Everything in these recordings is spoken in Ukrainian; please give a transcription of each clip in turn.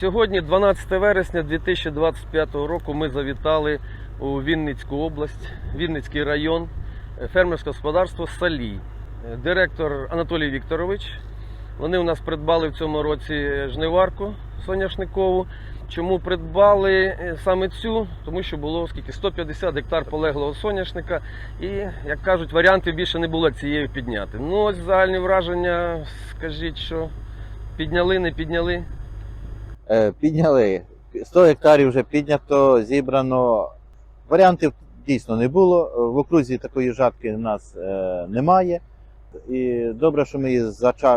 Сьогодні, 12 вересня 2025 року, ми завітали у Вінницьку область, Вінницький район, е, фермерське господарство Салій. Е, Директор Анатолій Вікторович. Вони у нас придбали в цьому році жниварку соняшникову. Чому придбали е, саме цю? Тому що було скільки 150 гектар полеглого соняшника, і як кажуть, варіантів більше не було цією підняти. Ну ось загальні враження, скажіть, що підняли, не підняли. Е, Підняли. 100 гектарів вже піднято, зібрано. Варіантів дійсно не було. В окрузі такої жатки в нас е, немає. І добре, що ми її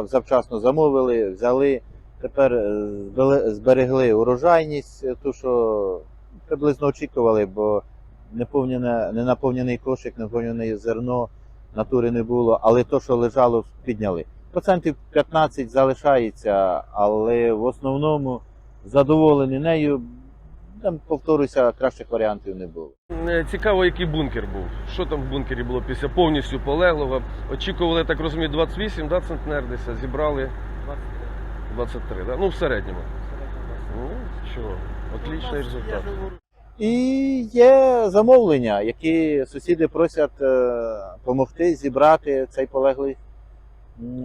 завчасно замовили, взяли. Тепер е, зберегли урожайність, ту, що приблизно очікували, бо не наповнений кошик, не наповнене зерно, натури не було, але то, що лежало, підняли. Процентів 15 залишається, але в основному задоволені нею. Там, повторюся, кращих варіантів не було. Е, Цікаво, який бункер був. Що там в бункері було після повністю полеглого. Очікували, так розумію, 28 да, центнер десь, а зібрали 23, да? ну в середньому. Ну, що, отличний результат. І є замовлення, які сусіди просять допомогти зібрати цей полеглий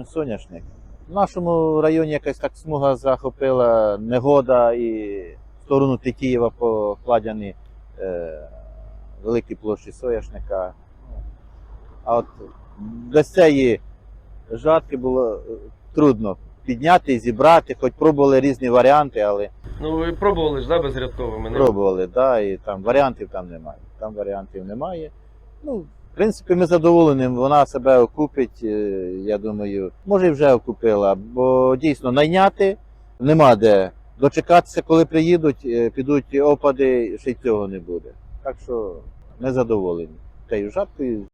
соняшник. В нашому районі якась так смуга захопила негода і в сторону Тетіїва покладені е, великі площі соняшника. А от без цієї жатки було е, трудно підняти, зібрати, хоч пробували різні варіанти, але Ну, ви пробували ж, да, безрядковими? Не? Пробували, да, і там варіантів там немає. Там варіантів немає. Ну, в принципі, ми задоволені, вона себе окупить, е, я думаю, може і вже окупила, бо дійсно найняти нема де. Дочекатися, коли приїдуть, е, підуть опади, ще й цього не буде. Так що ми задоволені. Тією жаткою